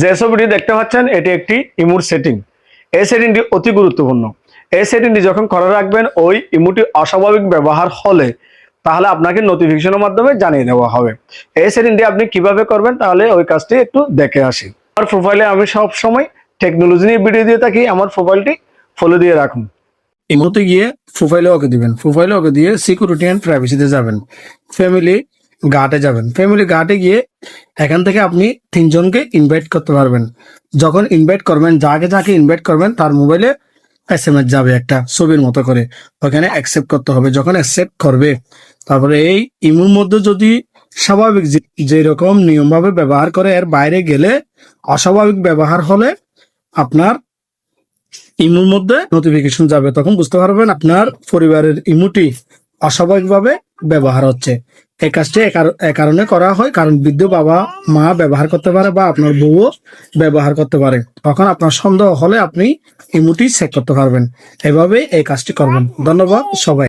যে ছবিটি দেখতে পাচ্ছেন, এটি একটি ইমুর সেটিং এই সেটিংটি অতি গুরুত্বপূর্ণ। এই সেটিংটি যখন করে রাখবেন, ওই ইমুটি অস্বাভাবিক ব্যবহার হলে তাহলে আপনাকে নোটিফিকেশনের মাধ্যমে জানিয়ে দেওয়া হবে। এই সেটিংটি আপনি কীভাবে করবেন, তাহলে ওই কাজটি একটু দেখে আসি। আমার প্রোফাইলে আমি সব সময় টেকনোলজি নিয়ে ভিডিও দিয়ে থাকি, আমার প্রোফাইলটি ফলো দিয়ে রাখুন। ইমোতে গিয়ে প্রোফাইলে ওকে দিবেন। প্রোফাইলে ওকে দিয়ে সিকিউরিটি অ্যান্ড প্রাইভেসিতে যাবেন। ফ্যামিলি গাটে যাবেন। ফ্যামিলি গাটে গিয়ে এখান থেকে আপনি তিনজনকে ইনভাইট করতে পারবেন। যখন ইনভাইট করবেন, যাকে যাকে ইনভাইট করবেন, তার মোবাইলে এস এম এস যাবে একটা ছবির মতো করে। ওখানে অ্যাকসেপ্ট করতে হবে। যখন অ্যাকসেপ্ট করবে, তারপরে এই ইমুর মধ্যে যদি স্বাভাবিক যেরকম নিয়মভাবে ব্যবহার করে, এর বাইরে গেলে অস্বাভাবিক ব্যবহার হলে আপনার ইমুর মধ্যে নোটিফিকেশন যাবে। তখন বুঝতে পারবেন আপনার পরিবারের ইমুটি অস্বাভাবিকভাবে ব্যবহার হচ্ছে। এই কাজটি এ কার- কারণে করা হয়, কারণ বৃদ্ধ বাবা মা ব্যবহার করতে পারে বা আপনার বউও ব্যবহার করতে পারে। তখন আপনার সন্দেহ হলে আপনি ইমুটি চেক করতে পারবেন। এভাবে এই কাজটি করবেন। ধন্যবাদ সবাই।